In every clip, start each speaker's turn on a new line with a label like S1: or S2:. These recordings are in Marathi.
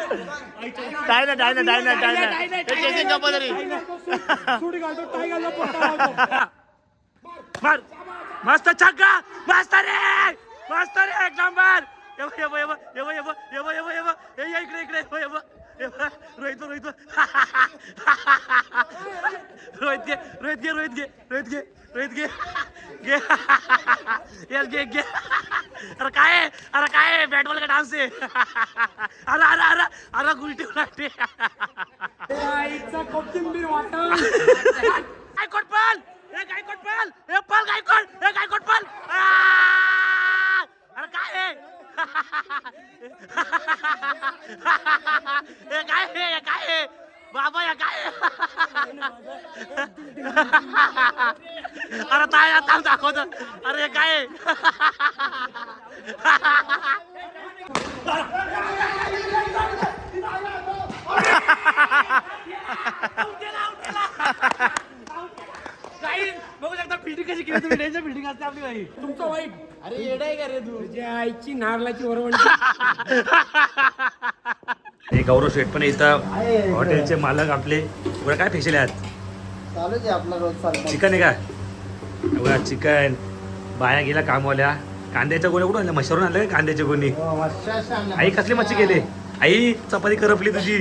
S1: डायना डायना डायना डायना चेसिंग कंपनी मार मस्त छक्का मस्त रे मस्त रे एक नंबर. येव येव येव येव येव येव येव ये ये इकडे इकडे येव. रोहित रोहित रोहित. घे रोहित घे रोहित घे रोहित घे रोहित घे. घे. येस घे घे. अरे काय? अरे काय? बॅट बॉल का डान्स आहे? अरे अरे अरे अरे गुलटी उलटी.
S2: कोथिंबीर वाटण
S1: काय कोट पाल हे काय कोट पाल हे पाल काय कोट हे काय कोट पाल आ! अरे काय आहे? हे काय आहे? हे काय आहे? बाबा हे काय अरे ताय आता दाखवत अरे हे काय आहे? काही बघू शकता फिल्डिंग कशी केली तुम्ही? डेंजर फिल्डिंग असते आपली बाई.
S2: तुमचं वाईट अरे येडाय का रे तू? तुझ्या आईची नारळाची वरवण
S1: हे गौरव शेठ पण इथं हॉटेलचे मालक आपले. बरं काय फेशियल आहेत
S3: चालूच आहे आपला रोज चालू
S1: चिकन आहे का? बघा चिकन. बाया गेल्या कामवाल्या. कांद्याच्या गोण्या कुठून आणल्या? मशावरून आणल्या का कांद्याच्या गोणी? आई कसली मच्छी केली? आई चपाती करपली तुझी.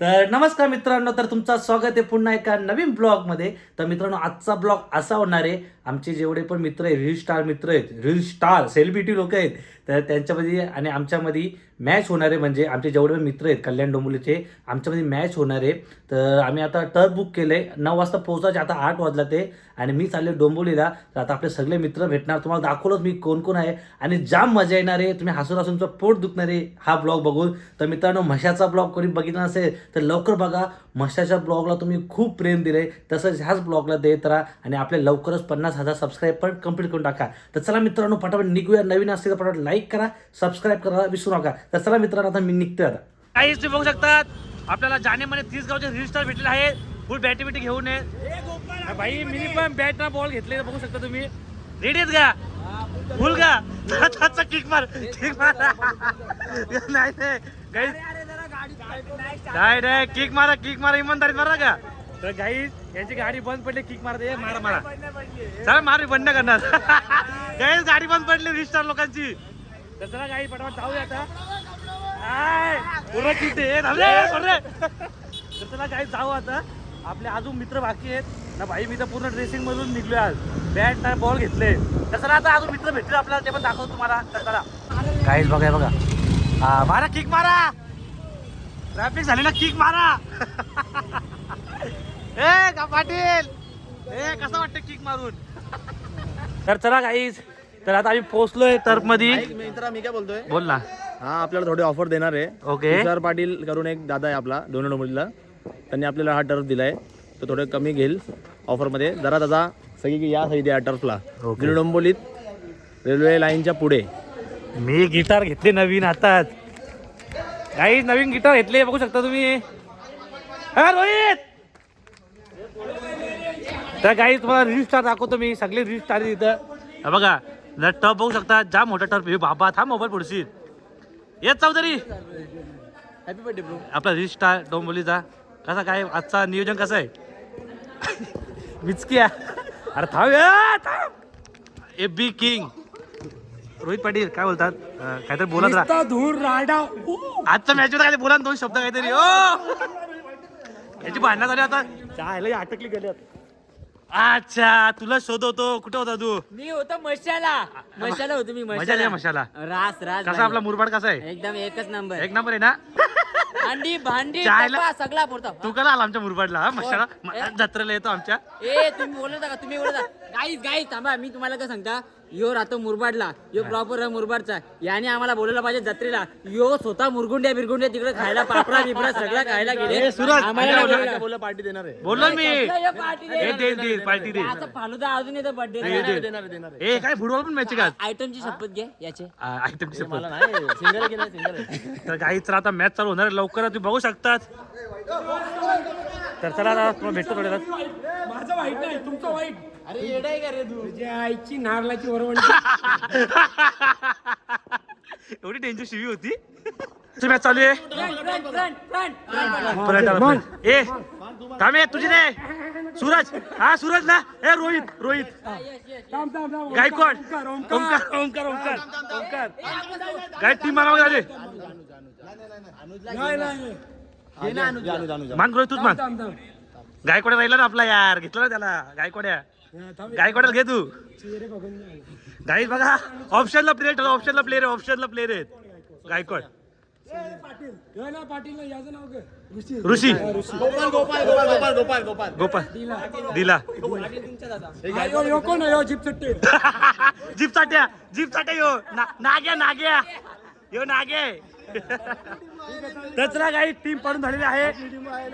S1: तर नमस्कार मित्रांनो तर तुमचं स्वागत आहे पुन्हा एका नवीन ब्लॉगमध्ये. तर मित्रांनो आजचा ब्लॉग असा होणार आहे आमचे जेवढे पण मित्र आहेत रील स्टार मित्र आहेत रील स्टार सेलिब्रिटी लोक आहेत तर त्यांच्यामध्ये आणि आमच्यामध्ये मॅच होणार आहे म्हणजे आमचे जेवढे मित्र आहेत कल्याण डोंबुलीचे आमच्यामध्ये मॅच होणार. आहे तर आम्ही आता टर्फ बुक केलं आहे नऊ वाजता पोहोचायचे आता आठ वाजला ते. आणि मी चालले डोंबोलीला तर आता आपले सगळे मित्र भेटणार. तुम्हाला दाखवलंच मी कोण कोण आहे. आणि जाम मजा येणार आहे. तुम्ही हसून हसून तुमचं पोट दुखणार आहे हा ब्लॉग बघून. तर मित्रांनो म्हशाचा ब्लॉग कोणी बघितला नसेल तर लवकर बघा. म्हशाच्या ब्लॉगला तुम्ही खूप प्रेम दिले तसंच ह्याच ब्लॉगला देत राहा. आणि आपले लवकरच पन्नास हजार सबस्क्राईब पण कंप्लीट करून टाका. तर चला मित्रांनो पटापट निघूया. नवीन असेल तर पटापट लाईक करा सबस्क्राईब करा विसरू नका. तर चला मित्रांनो आता मी निघतोय आता. काहीच तुम्ही बघू शकतात. आपल्याला जानेमध्ये तीस गावचे रजिस्टर भेटलेले आहे फुल बॅटी बिटी घेऊन ये भाई मिनी पण बॅट ना बॉल घेतले बघू शकता तुम्ही. रेडी आहेत का? फुल का? त्याचा किक मार किक मार. नाही नाही. गाईज नाही नाही. किक मारा किक मारा. इमानदारीत मारा का? तर गाईज यांची गाडी बंद पडली किक मारते मारा मारा. चला मार बंद नाही करणार. गाईज गाडी बंद पडली रिस्टार लोकांची. तर चला गाई पटापट जाऊया आता. आय, पूर्ण किती आहे थांबले, सोडले. तर चला गाई जाऊ आता. आपले अजून मित्र बाकी आहेत. ना भाई मी तर पूर्ण ड्रेसिंग मधून निघलोय आज. बॅट ना बॉल घेतले. तर चला आता अजून मित्र भेटले आपल्याला ते पण दाखवतो तुम्हाला. तर चला. काहीच बघा बघा हा मारा किक मारा. ट्रॅफिक झालेला किक मारा. ए का पाटील? ए कसं वाटतं किक मारून? तर चला काहीच तर आता आम्ही पोहोचलोय टर्फमध्ये
S3: मित्रा मी काय बोलतोय?
S1: बोल ना.
S3: हा आपल्याला थोडी ऑफर देणार आहे.
S1: ओके.
S3: तुषार पाटील करून एक दादा आहे आपला दोन डोंबिवलीला. त्यांनी आपल्याला हा टर्फ दिलाय. तो थोडं कमी घेईल ऑफरमध्ये जरा दादा सगळी या सगळी या टर्फला
S1: ओके.
S3: डोंबोलीत रेल्वे लाईनच्या पुढे.
S1: मी गिटार घेतले नवीन हातात काही नवीन गिटार घेतले बघू शकता तुम्ही. हा रोहित! तर काही तुम्हाला रील स्टार दाखवतो मी. सगळे रील स्टार इथं. हा बघा. जर टप बघू शकता जाम मोठा टर्फ हे बाबा थांब मोबाईल पुढची. येत चौधरी.
S3: हॅपी बर्थडे ब्रो
S1: आपला रील स्टार डोंबोलीचा कसा काय आजचा नियोजन कसं आहे? विचक्या अरे थांब ए, थांब. ए बी किंग रोहित पाटील काय बोलतात? अं, काहीतरी बोलत राहा.
S2: नुसता धूर राडा.
S1: आजच्या मॅच काय बोला ना दोन शब्द काहीतरी ओ. याची भांडणं झाली आता. चायला अटकली गेली अच्छा तुला शोधवतो कुठं होता तू?
S4: मी होतो मशाला. मशाला होतो मी
S1: मजा आली मशाला.
S4: रास रास
S1: कसा आपला मुरबाड कसा आहे?
S4: एकदम एकच नंबर.
S1: एक नंबर आहे ना?
S4: भांडी भांडी
S1: चायला-
S4: सगळा पुरता.
S1: तू कला आला आमच्या मुरबाडला हा मशाला? म- जत्रेला येतो आमच्या.
S4: ए तुम्ही बोलत का? तुम्ही बोलत गाईज गाईज थांबा. मी तुम्हाला काय सांगता? यो राहतो मुरबाडला यो प्रॉपर मुरबाडचा याने आम्हाला बोलायला पाहिजे जत्रेला यो स्वतः मुरगुंड्या बिरगुंड्या तिकडे खायला पापडा बिपडा सगळं खायला गेले आम्हाला बोलवलं.
S3: बोलला पार्टी देणार आहे
S1: बोललो मी? हे पार्टी दे
S4: आता फालुदा अजून येतो बर्थडे
S3: देणार आहे, देणार आहे.
S1: ए काय फुटबॉल पण मॅच का
S4: आयटमची शपथ घे याचे
S1: आयटमची
S3: मला नाही सिंगर आहे सिंगर आहे
S1: तर काहीच आता मॅच चालू होणार आहे. लवकरच तुम्ही बघू शकतात तर चला आता तुम्हाला भेटतो थोड्या वेळात.
S2: माझं वाईट नाही तुमचं वाईट. अरे येडाय का रे तू? तुझ्या आईची नारलाची वरवंटी.
S1: एवढी डेंजर शिवी होती. मॅच चालू आहे.
S4: फ्रंट फ्रंट फ्रंट
S1: परत आला परत. ए थांबे तुझी नाही. सूरज हा सूरज ना. ए रोहित रोहित.
S2: थांब थांब थांब.
S1: गायकवाड
S2: ओंकार,
S1: ओंकार
S2: ओंकार.
S1: ओंकार ओंकार ओंकार काय टीम मागावं झाले
S2: नाही नाही.
S1: मान रोहित तूच मान
S2: थांब थांब
S1: गायकवाड्या राहिला ना आपला यार. घेतला ना त्याला. गायकवाड्या
S2: हा, थांब
S1: गायकवाड्याला घे तू.
S2: चेहरे बघून नाही.
S1: गाईड बघा ऑप्शनला प्लेयर ऑप्शनला प्लेयर ऑप्शनला प्लेयर आहेत. गायकवाड
S2: पाटील हे ना पाटील. ना याचं नाव काय ऋषी.
S1: ऋषी.
S3: गोपाल गोपाल गोपाल गोपाल गोपाल गोपाल
S1: गोपाल. दिला.
S2: हा, यो यो कोण आहे? यो जीप चट्टे.
S1: जीप चाट्या जीप चाट्या यो. ना- नाग्या नाग्या. यो नागे कचरा काही टीम पडून झालेली आहे.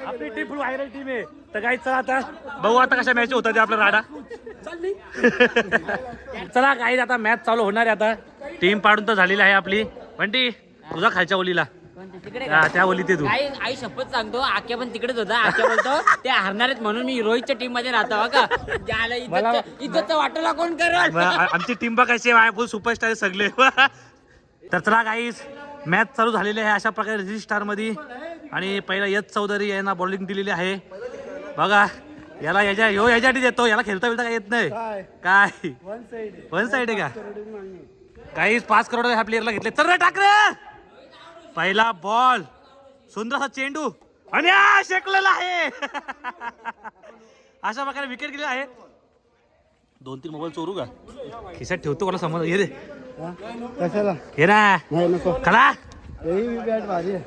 S1: आपली टीम फुल व्हायरल टीम आहे. तर काही चला आता बघू आता कशा मॅच होतात ते आपला राडा. चला काही आता मॅच चालू होणार आहे आता. टीम पाडून तर झालेली आहे आपली. बंटी तुझा खालच्या ओलीला. हा, त्या ओलीत आहे तू.
S4: आई आई शपथ सांगतो आख्या पण तिकडेच होता. आख्या बोलतो ते हारणार आहेत म्हणून मी रोहितच्या टीममध्ये राहतो हो का? ज्याला इज्जत इज्जतचा वाटोला कोण करल?
S1: आ- आमची टीम बघायची आहे? फुल सुपरस्टार सगळे. तर चला गाईस मॅच चालू झालेली आहे अशा प्रकारे रिजी स्टारमध्ये आणि पहिला यश चौधरी यांना बॉलिंग दिलेली आहे. बघा याला याच्या ह्यो याच्यासाठी देतो याला खेळता बिळता काय येत नाही. काय? वन साइड आहे. का? काहीच पाच करोड ह्या प्लेअरला घेतले. तर रे टाक रे पहिला बॉल सुंदर असा चेंडू. आणि शेकलेला आहे. अशा प्रकारे विकेट गेले आहे. दोन तीन मोबाईल चोरू का? खिशात ठेवतो मला समज हे रे.
S2: कशाला?
S1: हे ना.
S2: नाही नको.
S1: खला
S2: ही बॅट भारी आहे.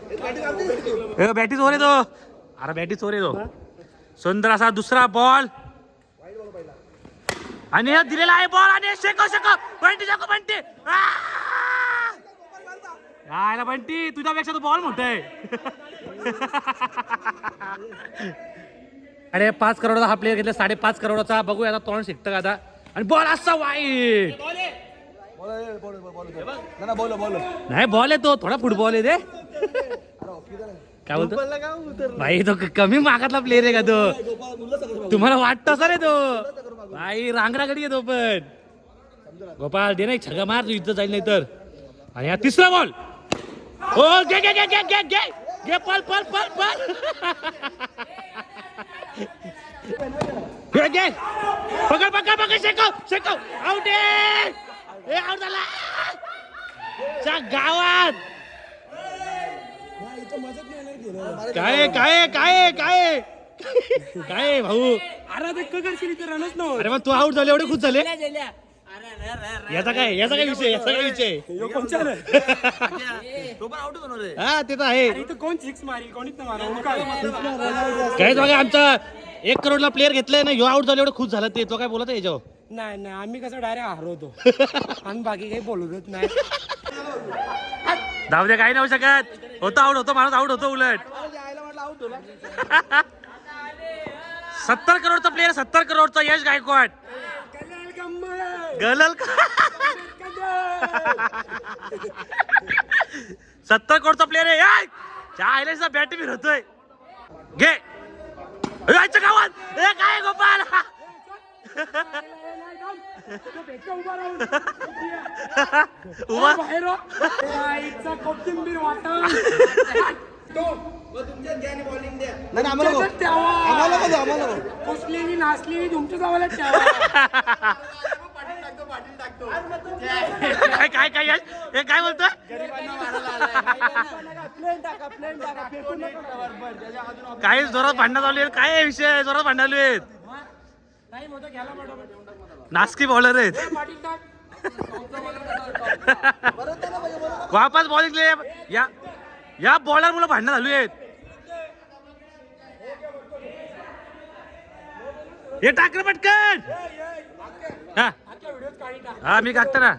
S1: ए, बॅटी चोर आहे तो अरे बॅटी चोर आहे तो सुंदर असा दुसरा बॉल आणि हा दिलेला आहे बॉल आणि शेको शेको बंटी शेको बंटी. यायला बंटी तुझ्यापेक्षा तो बॉल मोठा आहे. अरे पाच करोडाचा हा प्लेअर घेतला साडेपाच करोडाचा. बघूया आता तोंड शिकतं का आता? आणि बॉल असा वाईट नाही बॉल आहे तो. थोडा फुटबॉल आहे ते. काय बोलतो? भाई तो कमी मागातला प्लेअर आहे का तो? तुम्हाला वाटतं सर रे तो? भाई रांगरागडी आहे तो पण. गोपाल दे नाही छगा मार तू इथं जाईल नाही तर. आणि हा तिसरा बॉल हो घे घे घे घे घे घे. घे पल पल पल पल पकड पकड पकड शेकव शेकव. आउट आहे ए आउट झाला. च्या गावात. काय काय काय काय काय भाऊ?
S2: अरे ते कगर केली तर रनच नव्हतं.
S1: अरे मग तू आउट झाले एवढे खुश झाले. याचा काय याचा काय विषय याचा काय विषय?
S3: तो पण आउट होणार आहे
S1: हा ते तर आहे.
S2: इथं कोण सिक्स मारी कोणीच नाही मारा ओंकार
S1: काय आमचा एक करोडला प्लेअर घेतलाय ना ह्यो आउट झाले एवढं खुश झाला ते. तो काय बोलत आहे याच्यावर?
S2: नाही नाही आम्ही कसं डायरेक्ट हरवतो. आणि बाकी काही बोलतच नाही.
S1: धाव दे काही नाही होऊ शकत. होतो आउट होतो माणूस आउट होतो उलट. सत्तर करोडचा प्लेअर सत्तर करोडचा यश गायकवाड. गलल का? सत्तर करोडचा प्लेअर आहे. आयलंडचा बॅट बी होतोय घे. यायचं गावात. ए काय गोपाल?
S2: उभा राहून.
S1: उभा.
S2: हो. कुसलेली नाचलेली तुमच्या ठेवा
S1: काय काय हे काय बोलतोय
S2: प्लेन टाका प्लेन टाका फेकून नका.
S1: काय जोरात भांडणं चालू आहेत काय आहे विषय जोरात भांडण चालू आहेत.
S2: नाही मोठं घ्यायला पाठवा
S1: नास्की बॉलर आहेत.
S2: पाटील टाक
S1: वापस बॉलिंग या या बॉलर मुलं भांडणं चालू आहेत. हे टाक रे पटकन. हा. हा मी टाकतो ना.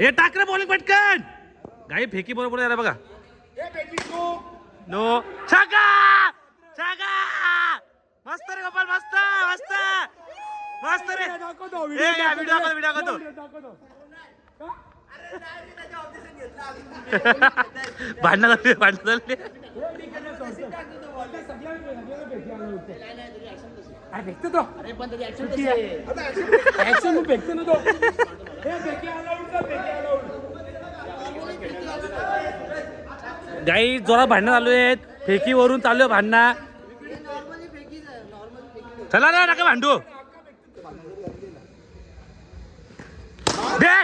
S1: हे टाक रे बॉलिंग पटकन. गाई फेकी बरोबर यार बघा. नो. छगा! छगा! मस्त रे गोपाल मस्त मस्त. मस्त रे. व्हिडिओ व्हिडिओ दाखवतो. भांडणं झाली भांडणं झाली.
S2: अरे भेटतो तो. ऍक्शन भेटतो ना तो. हे.
S1: गाई जोरात भांडणं चालू आहेत. फेकीवरून चालू आहे भांडणं. चला ना नका भांडू दे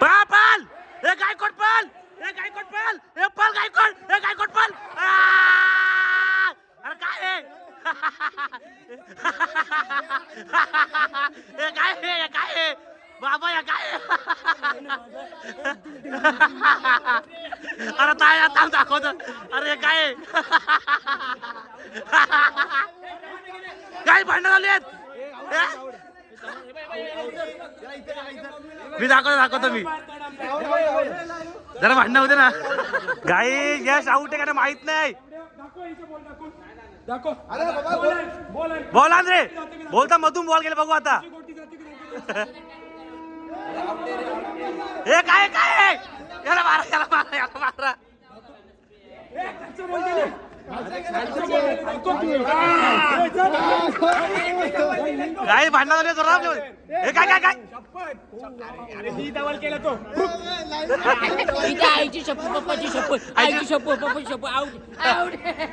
S1: पळ पळ ए गायकोट पळ! ए गायकोट पळ! ए पळ गायकोट ए गायकोट पळ! अरे काय ए काय काय बाबा या काय अरे ताय आता दाखवतो. अरे काय काय भांडण झाली आहेत? मी दाखवतो दाखवतो मी. जरा भांडणं होते ना. गाई यश आउट आहे का माहीत नाही.
S2: बोल
S1: इथे रे बोलता मधून बॉल गेले बघू आता. हे काय काय? याला मारा याला मारा याला मारा. गाई भांडणं झाली आपल्या. हे काय काय काय?
S4: आईची शप्प पप्पाची शप्प आईची शप्प पप्पाची शप्प आऊट आऊट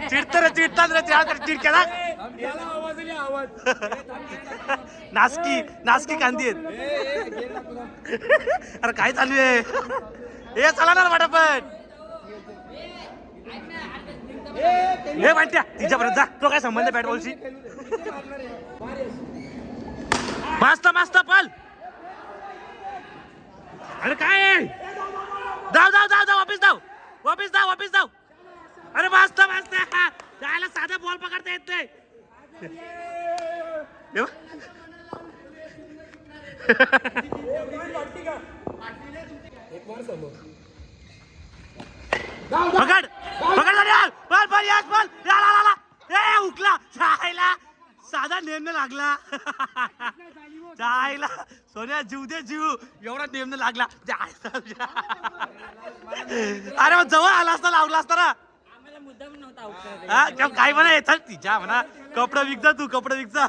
S1: चिडत रे चिडतात रे त्या चिड केला? नासकी नासकी कांदी आहेत. अरे काय चालू आहे? हे चला ना पटापट हे माहिती तिच्यापर्यंत जा. तो काय संबंध बॅट बॉलशी मस्त मस्त पल अरे काय? जाऊ जाऊ जाऊ जाऊ वापिस जाऊ. वापिस जाऊ वापिस जाऊ. अरे मस्त मस्त जायला साधा बॉल पकडता येत नाही. पकड. बल यस बल ला ला ला. ए उकला. जायला. साधा नेमनं लागला. जायला. सोन्या जीव दे जीव. एवढा नेमनं लागला. अरे मग जवळ आला असता लावला असता ना.
S4: पण
S1: हा, काय- म्हणा येतात तिच्या म्हणा. कपडे विकजा तू कपडे
S2: तुला.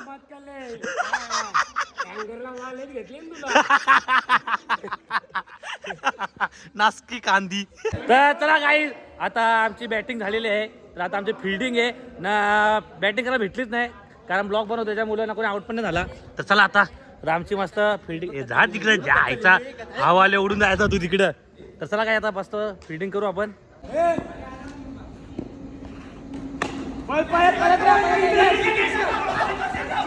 S1: नासकी कांदी. तर चला काही आता आमची बॅटिंग झालेली आहे. तर आता आमची फिल्डिंग आहे. ना बॅटिंग करायला भेटलीच नाही. कारण ब्लॉक बनवतो त्याच्यामुळे ना कोणी आउट पण नाही झाला. तर चला आता तर आमची मस्त फिल्डिंग जा तिकडे जायचा हवाले उडून जायचा तू तिकडं. तर चला काय आता मस्त फिल्डिंग करू आपण.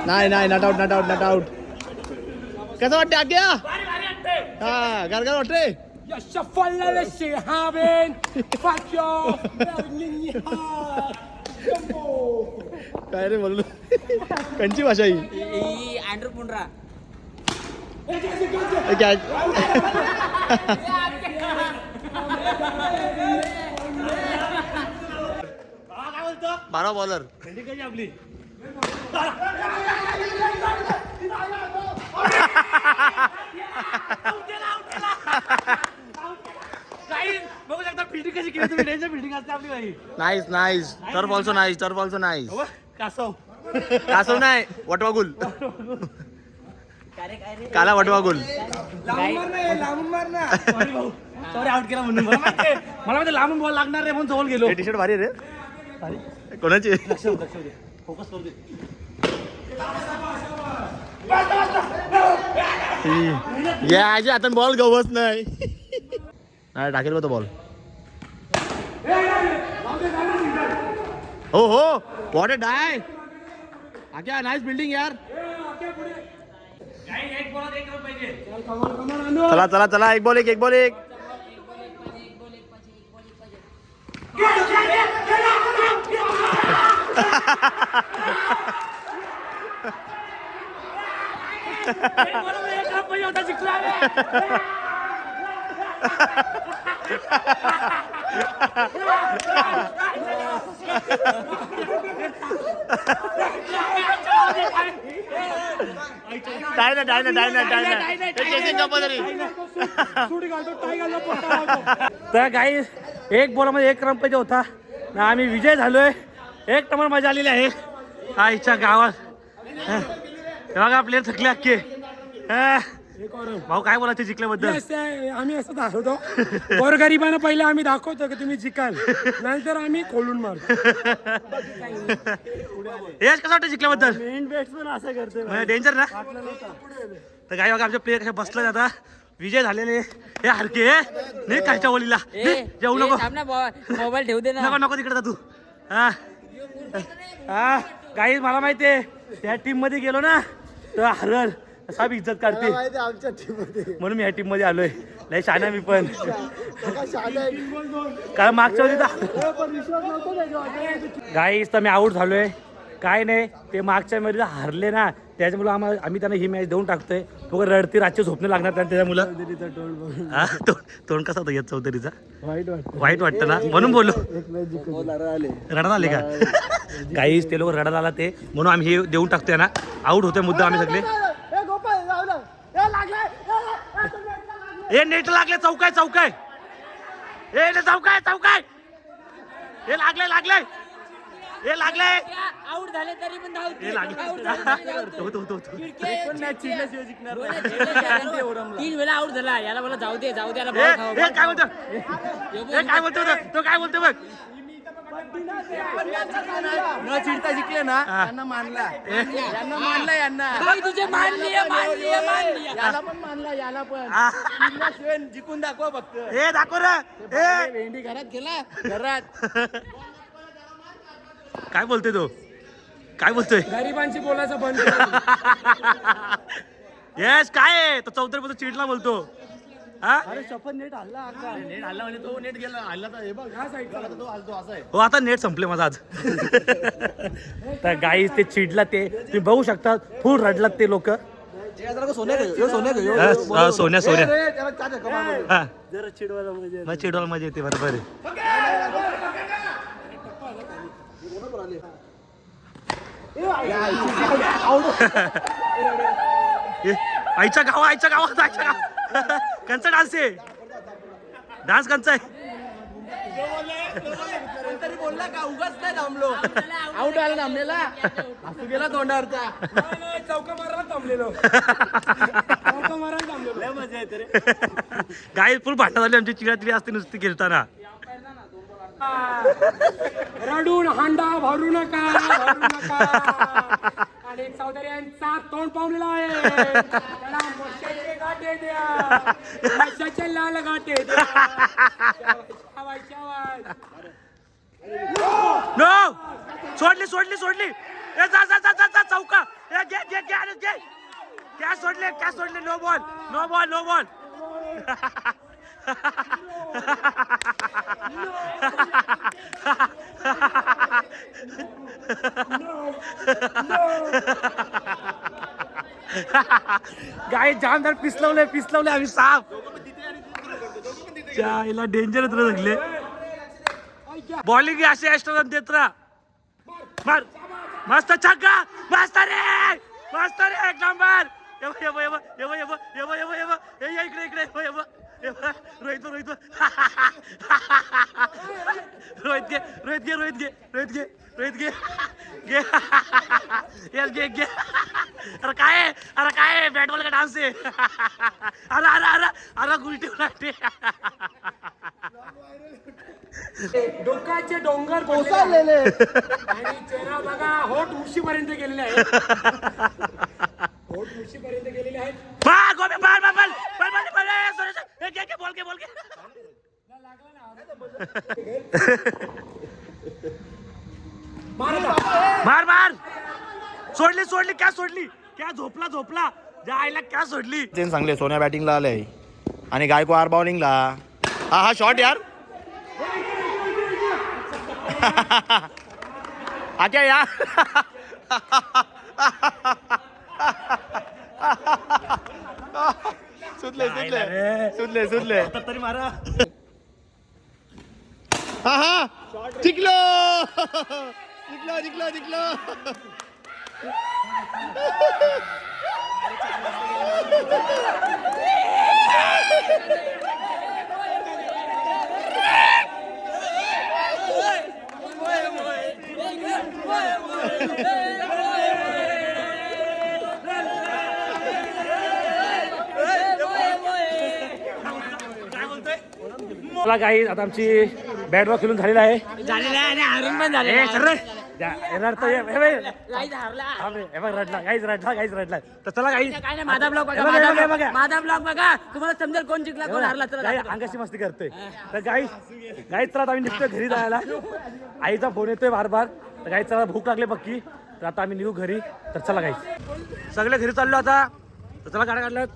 S3: नाही नाही not out not out not out कसं वाटते आग्या? हा गारगार वाटते
S2: Jag faller Shehaben! Fuck you!
S3: काय रे बोललो कंची भाषा ही
S4: ही अँड्रू पुंड्रा
S3: काय बारा बॉलर
S1: आपली बघू शकता फिल्डिंग कशी केली तुम्ही. फिल्डिंग असते आपली काही
S3: nice nice turf also nice turf also nice
S1: कासव.
S3: कासव नाही वटवागुल काला वटवागुल
S1: सॉरी आउट केला म्हणून. मला माहिती आहे. मला माहिती लांबून बॉल लागणार रे म्हणून जवळ गेलो.
S3: टी शर्ट भारी रे. कोणाची?
S1: लक्ष देऊ, लक्ष दे. फोकस करू दे.
S3: याच्या हातात बॉल गवत नाही. नाही टाकेल बघ तो बॉल हो हो. वॉट अ डाय आक्या नाईस बिल्डिंग यार.
S1: एक बॉल एक रन पाहिजे.
S3: चला चला चला एक बॉल एक एक बॉल एक.
S2: जिंकला.
S3: डायना डायना डायना डायना.
S1: तर काही एक बोलामध्ये एक रंपजे होता. ना आम्ही विजय झालोय. एक नंबर मजा आलेली आहे. आईच्या गावात. बघा प्लेअर थकले अख्खे. हं.
S2: एक और.
S1: भाऊ काय बोलायचे जिंकल्याबद्दल?
S2: Yes, ते आम्ही असं दाखवतो. गोरगरिबांना पहिले आम्ही दाखवतो की तुम्ही जिकाल. नंतर आम्ही खोलून मारतो.
S1: यश कसं वाटतं जिंकल्याबद्दल?
S2: मेन बॅट्समन असं करतो
S1: डेंजर ना? तर काय बघा आमचे प्लेयर कसे बसले आता. विजय झालेले. हे हरके नाही खालच्या ओलीला जेवू
S4: ए,
S1: नको.
S4: ना मोबाईल ठेवू दे ना.
S1: नको नको तिकडे जा तू. हा. हा काही मला माहिती आहे त्या टीममध्ये गेलो ना तर हरल. साहेब इज्जत काढते. म्हणून मी ह्या टीममध्ये आलोय. लय शाना मी पण. कारण मागच्या वेळी गाईस तर मी आऊट झालोय. काय नाही ते मागच्या मध्ये हारले ना त्याच्यामुळे आम्हाला आम्ही त्यांना ही मॅच देऊन टाकतोय. तो रात्री रातचे झोपणे लागणार त्यांना त्याच्या मुलं हा तो- तोंड कसा होता येत चौधरीचा?
S2: वाईट वाटतं.
S1: वाईट वाटतं ना? म्हणून बोललो.
S2: एक मॅच जिंकलो
S1: रडत आले का? काहीच ते लोक रडत आला ते. म्हणून आम्ही हे देऊन टाकतोय ना. आऊट होतोय मुद्दा आम्ही सगळे. ए नेट लागले चौकाय चौकाय. ने चौकाय चौकाय. हे लागले लागले. हे लागले.
S4: आउट झाले तरी पण धावते.
S1: हे लागले.
S4: तीन वेळा आउट झाला. याला मला जाऊ दे जाऊ दे याला
S1: काय. म्हणतो ए काय म्हणतो तो? काय म्हणतो बघ.
S3: न चिडता जिंकले ना
S1: हा.
S3: यांना मानला. यांना मानला यांना.
S4: तुझे मानली.
S3: याला पण मानला याला पण जिंकून दाखवा फक्त.
S1: ए दाखव रे. ए.
S3: भेंडी घरात गेला घरात.
S1: काय बोलतोय तो? काय बोलतोय?
S2: गरिबांची बोलायचं बंद.
S1: यस काय आहे? तो चौधरी चिडला बोलतो. हा
S2: अरे शपथ नेट हल्ला
S3: नेट हल्ला म्हणजे तो नेट गेला हल्ला तर हे बघ.
S2: ह्या साईडचा
S3: तो हलतो असा आहे.
S1: हो आता नेट संपले माझा आज. तर गाई ते चिडला ते तुम्ही बघू शकता फुल रडलात ते लोक. सोन्या सोन्या हा
S2: जरा चिडवायला म्हणजे
S1: मग चिडवायला मजा येते बरोबर आहे. ए, आईच्या गावा आईच्या गावात आईच्या गाव. कंचा डान्स आहे? डान्स कंचा आहे?
S3: तरी बोलला का? उगाच नाही थांबलो. आऊट आला थांबलेला. असू गेला तोंडावरचा.
S2: चौका मारायला थांबलेलो. चौका मारायला थांबलेलो. मजा येते रे.
S1: गाय फुल भांडण झाली आमची चिडा असते नुसती खेळताना.
S2: रडून हांडा भरू नका भरू नका. आणि चौधऱ्यांचा तोंड पावलेला आहे. त्याला मशाचे गाठे द्या. मशाचे लाल गाठे द्या.
S1: नो सोडली सोडली सोडली. ए जा जा जा जा जा चौका. ए घे घे घे अरे घे. क्या सोडले क्या सोडले. No ball no ball no ball गाय जामदार पिसलवले पिसलवले आम्ही साफ. चायला डेंजर येत सगळे. बॉलिंग असे एक्स्ट्रा देत राहा. मार. मस्त छक्का. मस्त रे. मस्त रे. एक नंबर इकडे इकडे रोहित रोहित. रोहित घे रोहित घे रोहित घे रोहित घे. रोहित घे घे येस घे घे अरे काय? अरे काय? बॅट बॉल का डान्स आहे अरे अरे अरे अरे गुलटी उलटी
S2: डोकाचे डोंगर कोसळलेले आणि चेहरा बघा होट उशीपर्यंत गेलेले आहेत होट उशीपर्यंत गेलेले आहेत
S1: मार गोबे मार मार मार मार ए, sorry, sorry. ए, घे घे बोल घे बोल घे
S2: मार
S1: सोडली. क्या झोपला झोपला. ज्या आईला क्या सोडली.
S3: चेन चांगले सोन्या बॅटिंगला आले आणि गायकवाड बॉलिंगला. हा हा शॉट यार. आज्या यार सुटले सुटले. सुटले सुटले.
S1: आता तरी मारा.
S3: हा हा. जिंकलो. जिंकलो जिंकलो जिंकलो.
S1: मला काही आता आमची बॅट बॉल खेळून झालेला आहे.
S4: झालेलं आहे आणि हारून पण
S1: ए, रडतं, रडला काहीच रडला. काहीच रडला तर चला काही
S4: काय नाही माझा ब्लॉग बघा
S1: बघा,
S4: माझा
S1: बघा,
S4: ब्लॉग
S1: बघा.
S4: माझा ब्लॉग बघा. तुम्हाला समजेल कोण जिंकला कोण हारला चला.
S1: अंगाशी मस्ती करतोय. तर गाई गाई चला आम्ही निघतोय घरी जायला. आईचा फोन येतोय बार बार तर गाई चला भूक लागली पक्की. तर आता आम्ही निघू घरी. तर चला गाई सगळे घरी चाललो आता. तर चला गाड्या काढल्यात.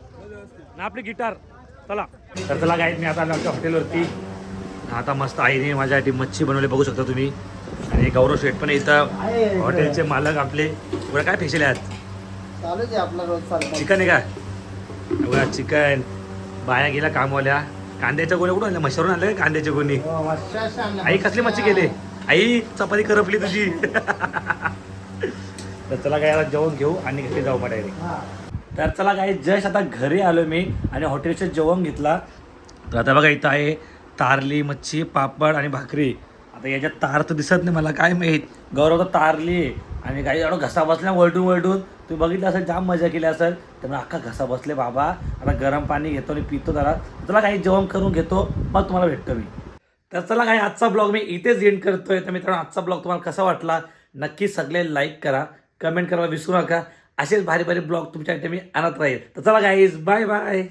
S1: ना आपली गिटार. चला. तर चला गाई मी आता आलो आमच्या हॉटेलवरती आता मस्त आईने माझ्यासाठी मच्छी बनवली. बघू शकता तुम्ही. आणि गौरव शेठ पण इथं हॉटेलचे मालक आपले. बरं काय फेशियल आहेत चिकन आहे का? बघा चिकन. बाया गेल्या कामवाल्या. कांद्याच्या गोण्या कुठून आणल्या? मशावरून आणल्या का कांद्याच्या गोणी आई कसली मच्छी केली? आई चपाती करपली तुझी. तर चला काय जेवण घेऊ आणि घरी जाऊ मग डायरेक्ट तर चला काय जस्ट आता घरी आलो मी आणि हॉटेलचं जेवण घेतला. तर आता बघा इथं आहे तारली मच्छी पापड आणि भाकरी. आता याच्यात तार तर दिसत नाही मला काय माहीत. गौरव तर तारली. आणि काही एवढं घसा बसल्या वळटून वळटून. तुम्ही बघितलं असेल जाम मजा केली असेल. त्यामुळे अख्खा घसा बसले बाबा. आता गरम पाणी घेतो आणि पितो जरा. त्याला काही जेवण करून घेतो. मग तुम्हाला भेटतो मी. तर चला काही आजचा ब्लॉग मी इथेच एंड करतोय. तर मित्रांनो आजचा ब्लॉग तुम्हाला कसा वाटला? नक्की सगळे लाईक करा. कमेंट करा विसरू नका. असेच भारी भारी ब्लॉग तुमच्यासाठी मी आणत राहील. तर चला गाईज बाय बाय